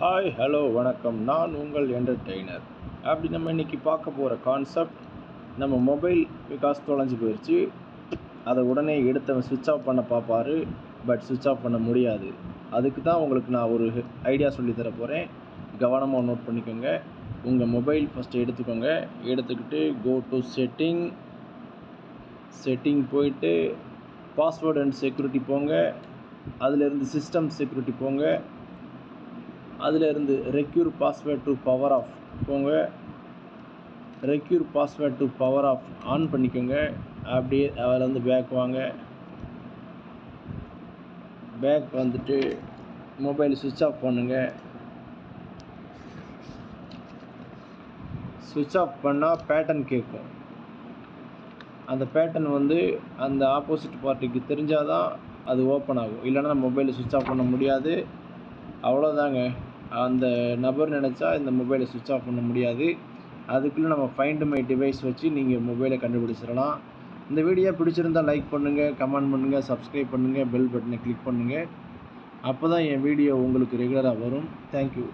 Hi hello வணக்கம். நான் உங்கள் என்டர்டெய்னர் அப்படி நம்ம இன்றைக்கி பார்க்க போகிற கான்செப்ட் நம்ம மொபைல் பிகாஸ் தொலைஞ்சு போயிடுச்சு அதை உடனே எடுத்தவன் சுவிட்ச் ஆஃப் பண்ண பார்ப்பாரு பட் சுவிட்ச் ஆஃப் பண்ண முடியாது. அதுக்கு தான் உங்களுக்கு நான் ஒரு ஐடியா சொல்லித்தர போகிறேன் கவனமாக நோட் பண்ணிக்கோங்க. உங்கள் மொபைல் ஃபஸ்ட்டு எடுத்துக்கோங்க. எடுத்துக்கிட்டு கோ டு செட்டிங் செட்டிங் போயிட்டு பாஸ்வேர்டு அண்ட் செக்யூரிட்டி போங்க. அதிலிருந்து சிஸ்டம் செக்யூரிட்டி போங்க. அதில் இருந்து require password to power off போங்க. Require password to power off on பண்ணிக்கோங்க. அப்படியே அதில் வந்து பேக் வாங்க. பேக் வந்துட்டு மொபைல் சுவிட்ச் ஆஃப் பண்ணுங்க. சுவிட்ச் ஆஃப் பண்ணால் பேட்டர்ன் கேட்கும். அந்த பேட்டர்ன் வந்து அந்த ஆப்போசிட் பார்ட்டிக்கு தெரிஞ்சால் தான் அது ஓப்பன் ஆகும். இல்லைன்னா மொபைலை சுவிட்ச் ஆஃப் பண்ண முடியாது. அவ்வளோதாங்க அந்த நபர் நினச்சா இந்த மொபைலை சுவிட்ச் ஆஃப் பண்ண முடியாது. அதுக்குள்ளே நம்ம ஃபைண்ட் மை டிவைஸ் வச்சு நீங்கள் மொபைலை கண்டுபிடிச்சிடலாம். இந்த வீடியோ பிடிச்சிருந்தால் லைக் பண்ணுங்கள் கமெண்ட் பண்ணுங்கள் சப்ஸ்கிரைப் பண்ணுங்கள் பெல் பட்டனை கிளிக் பண்ணுங்கள் அப்போ தான் என் வீடியோ உங்களுக்கு ரெகுலராக வரும். தேங்க்யூ